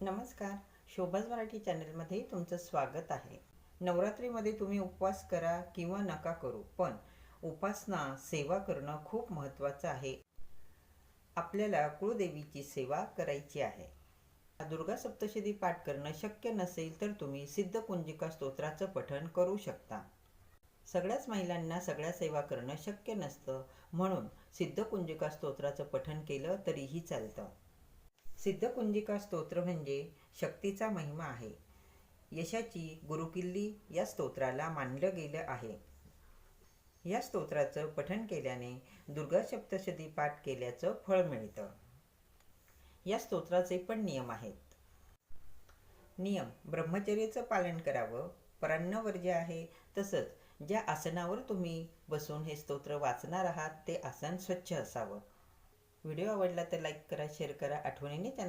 नमस्कार. शोभाज मराठी चॅनलमध्ये तुमचं स्वागत आहे. नवरात्रीमध्ये तुम्ही उपवास करा किंवा नका करू पण उपासना सेवा करणं खूप महत्त्वाचं आहे. आपल्याला कुळदेवीची सेवा करायची आहे. दुर्गा सप्तशती पाठ करणं शक्य नसेल तर तुम्ही सिद्धकुंजिका स्तोत्राचं पठण करू शकता. सगळ्याच महिलांना सगळ्या सेवा करणं शक्य नसतं म्हणून सिद्धकुंजिका स्तोत्राचं पठण केलं तरीही चालतं. सिद्धकुंजिका स्तोत्र म्हणजे शक्तीचा महिमा आहे. यशाची गुरुकिल्ली या स्तोत्राला मानलं गेलं आहे. या स्तोत्राचं पठण केल्याने दुर्गा सप्तशती पाठ केल्याचं फळ मिळतं. या स्तोत्राचे पण नियम आहेत. नियम ब्रह्मचर्याचं पालन करावं. परान्नवर्ज्य आहे तसंच ज्या आसनावर तुम्ही बसून हे स्तोत्र वाचणार आहात ते आसन स्वच्छ असावं. व्हिडिओ आवडला तर लाईक करा शेअर करा आठवणीने त्यांना